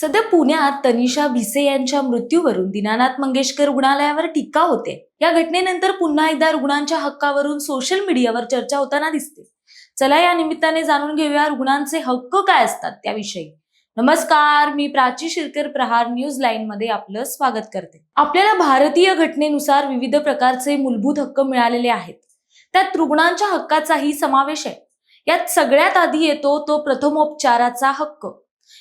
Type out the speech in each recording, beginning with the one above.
सध्या पुण्यात तनिषा भिसे यांच्या मृत्यूवरून दीनानाथ मंगेशकर रुग्णालयावर टीका होते. या घटनेनंतर पुन्हा एकदा रुग्णांच्या हक्कावरून सोशल मीडियावर चर्चा होताना दिसते. चला या निमित्ताने जाणून घेऊया रुग्णांचे हक्क काय असतात त्याविषयी. नमस्कार मी प्राची शिरकर प्रहार न्यूज लाईन मध्ये आपलं स्वागत करते. आपल्याला भारतीय घटनेनुसार विविध प्रकारचे मूलभूत हक्क मिळालेले आहेत. त्यात रुग्णांच्या हक्काचाही समावेश आहे. यात सगळ्यात आधी येतो तो प्रथमोपचाराचा हक्क.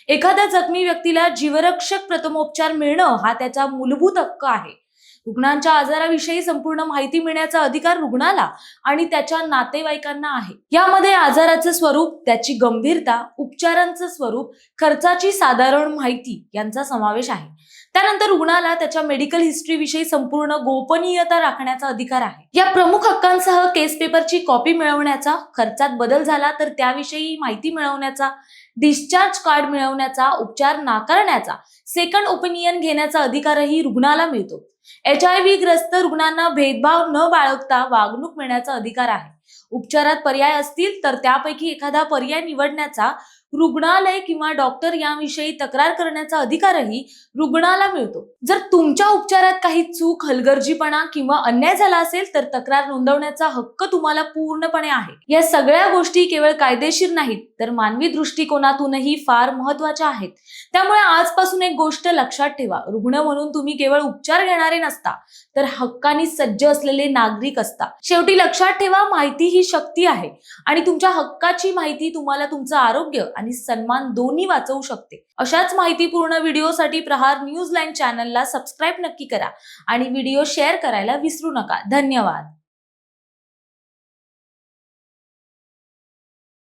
एखाद्या जखमी व्यक्तीला जीवरक्षक प्रथमोपचार मिळणं हा त्याचा मूलभूत हक्क आहे. रुग्णांच्या आजाराविषयी संपूर्ण माहिती मिळण्याचा अधिकार रुग्णाला आणि त्याच्या नातेवाईकांना आहे. यामध्ये आजाराचं स्वरूप त्याची गंभीरता उपचारांचं स्वरूप खर्चाची साधारण माहिती यांचा समावेश आहे. त्यानंतर रुग्णाला त्याच्या मेडिकल हिस्ट्रीविषयी संपूर्ण गोपनीयता राखण्याचा अधिकार आहे. या प्रमुख हक्कांसह केस पेपरची कॉपी मिळवण्याचा खर्चात बदल झाला तर त्याविषयी माहिती मिळवण्याचा डिस्चार्ज कार्ड मिळवण्याचा उपचार नाकारण्याचा सेकंड ओपिनियन घेण्याचा अधिकारही रुग्णाला मिळतो. एच आय व्ही ग्रस्त रुग्णांना भेदभाव न बाळगता वागणूक मिळण्याचा अधिकार आहे. उपचारात पर्याय असतील तर त्यापैकी एखादा पर्याय निवडण्याचा रुग्णालय किंवा डॉक्टर याविषयी तक्रार करण्याचा अधिकारही रुग्णाला मिळतो. जर तुमच्या उपचारात काही चूक हलगर्जीपणा किंवा अन्याय झाला असेल तर तक्रार नोंदवण्याचा हक्क तुम्हाला पूर्णपणे आहे. या सगळ्या गोष्टी केवळ कायदेशीर नाहीत तर मानवी दृष्टिकोनातूनही फार महत्त्वाच्या आहेत. त्यामुळे आजपासून एक गोष्ट लक्षात ठेवा रुग्ण म्हणून तुम्ही केवळ उपचार घेणारे नसता तर हक्कानी सज्ज असलेले नागरिक असता. शेवटी लक्षात ठेवा माहिती ही शक्ती आहे आणि तुमच्या हक्काची माहिती तुम्हाला तुमचं आरोग्य आणि सन्मान दोन्ही वाचवू शकते. अशाच माहितीपूर्ण व्हिडिओसाठी प्रहार न्यूज लाईन चॅनलला सबस्क्राईब नक्की करा आणि व्हिडिओ शेअर करायला विसरू नका. धन्यवाद.